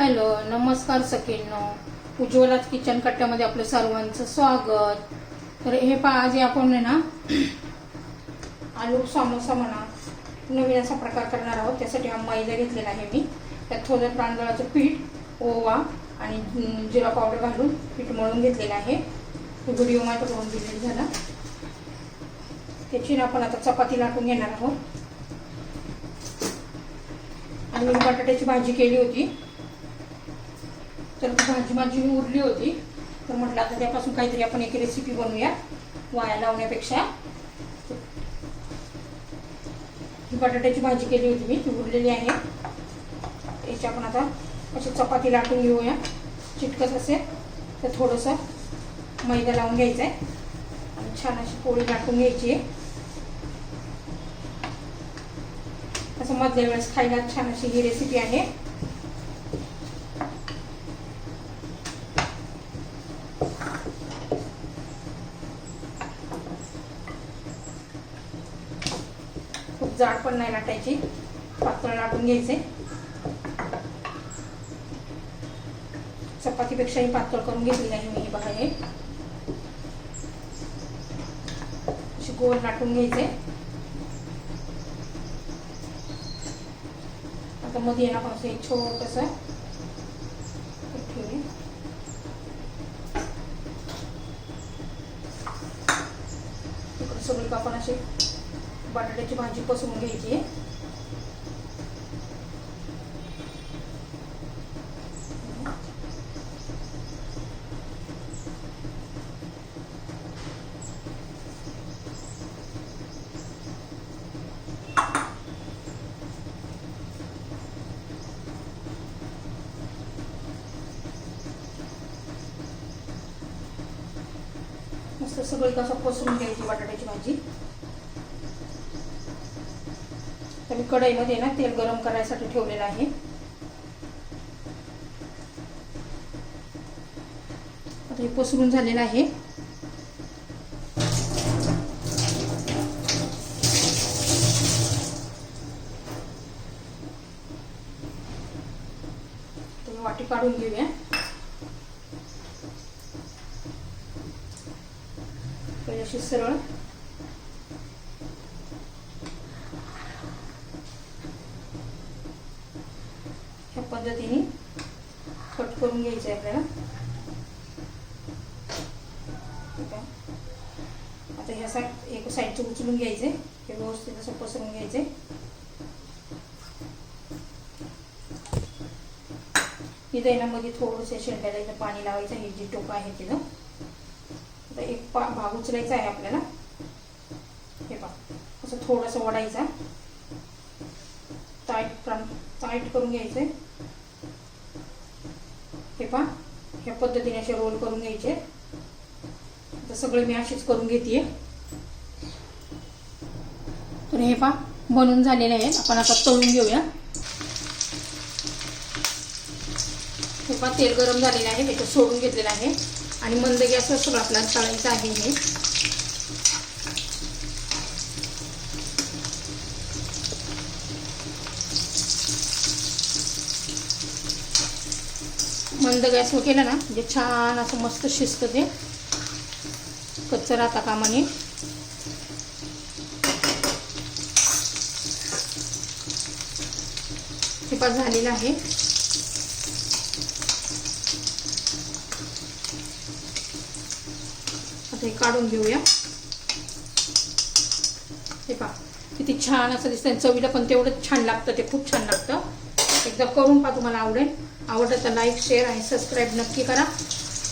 Hello नमस्कार सखींनो. उज्ज्वलाच kitchen कट्ट्यामध्ये आपलं सर्वांचं स्वागत. तर हे पहा आज आपण आहे ना आलू समोसा म्हणा नवीन असा प्रकार करणार आहोत. त्यासाठी हा मैदा घेतलेला आहे मी. त्यात थोडं तांदळाचं पीठ ओवा आणि जिरा पावडर घालून पीठ मळून घेतलेलं आहे. तो व्हिडिओ माझ्याकडून डिलीट झाला. त्याची ना आपण आता चपाती लाटून घेणार आहोत. आणि मी बटाट्याची भाजी केली होती. तर ती भाजी माझी उरली होती. तर म्हटलं आता त्यापासून काहीतरी आपण एक रेसिपी बनवूया. वाया लावण्यापेक्षा. ही बटाट्याची भाजी केली होती मी. ती उरलेली आहे. याची आपण आता अशी चपाती लाटून घेऊया. चिटकत असेल तर थोडंसं मैदा लावून घ्यायचं आहे. आणि छान अशी पोळी लाटून घ्यायची आहे. असं मधल्या वेळेस खायला छान अशी ही रेसिपी आहे. जाड पण नाही लाटायची. पातळ लाटून घ्यायचे. चपातीपेक्षाही पातळ करून घेतली आहे मी बघा हे. अशी गोल लाटून घ्यायचे. आता मध्ये येणार पण एक छोटस. सगळी आपण अशी बटाट्याची भाजी पसरून घ्यायची. मस्त सगळी कसं पसरून घ्यायची बटाट्याची भाजी. तर मी कढईमध्ये ना तेल गरम करायसाठी ठेवलेलं आहे. आता हे पसरून झालेलं आहे. वाटी काढून घेऊया. पहिले अशी सरळ ह्या पद्धतीने कट करून घ्यायचं आहे. आपल्याला आता ह्या साईड एक साईडचे उचलून घ्यायचे हे व्यवस्थित असं पसरून घ्यायचे इथं आहे ना मध्ये थोडंसं शेंड्याला इथं पाणी लावायचं हे जी टोकं आहे तिथं. आता एक पा भाग उचलायचा आहे आपल्याला. हे पा असं थोडंसं वडायचा. टाईट ताईट करून घ्यायचंय. हे पहा ह्या पद्धतीने असे रोल करून घ्यायचे. आता सगळे मी अशीच करून घेते तर हे पहा बनून झालेले आहेत. आपण आता तळून घेऊया. हे पहा तेल गरम झालेलं आहे. त्याच्यात सोडून घेतलेलं आहे. आणि मंद गॅसवर सगळं आपल्याला तळायचं आहे हे. मंद गॅसवर केलं ना म्हणजे छान असं मस्त शिजतं ते. कच्चं राहता कामाने. हे पण झालेलं आहे. आता हे काढून घेऊया. हे पहा किती छान असं दिसतं चवीला पण तेवढंच छान लागतं ते खूप छान लागतं. एकदा करून पहा तुम्हाला आवडेल. आवडलं तर लाईक शेअर आणि सबस्क्राईब नक्की करा.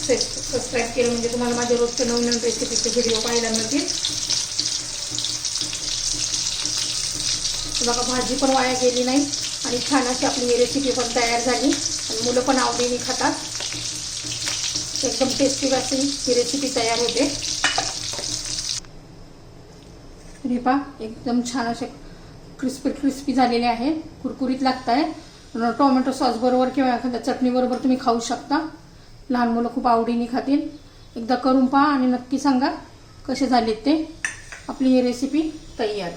सबस्क्राईब केलं म्हणजे तुम्हाला माझ्या रोजच्या नवीन नवीन रेसिपीचे व्हिडिओ पाहायला मिळतील. बघा भाजी पण वाया गेली नाही आणि छान अशी आपली ही रेसिपी पण तयार झाली. आणि मुलं पण आवडीने खातात. एकदम टेस्टी अशी ही रेसिपी तयार होते. हे पहा एकदम छान असे क्रिस्पी क्रिस्पी झालेले आहे. कुरकुरीत लागत आहे टोमॅटो सॉसबरोबर किंवा एखाद्या चटणीबरोबर तुम्ही खाऊ शकता. लहान मुलं खूप आवडीने खातील. एकदा करून पहा आणि नक्की सांगा कसे झालेत ते. आपली ही रेसिपी तयार.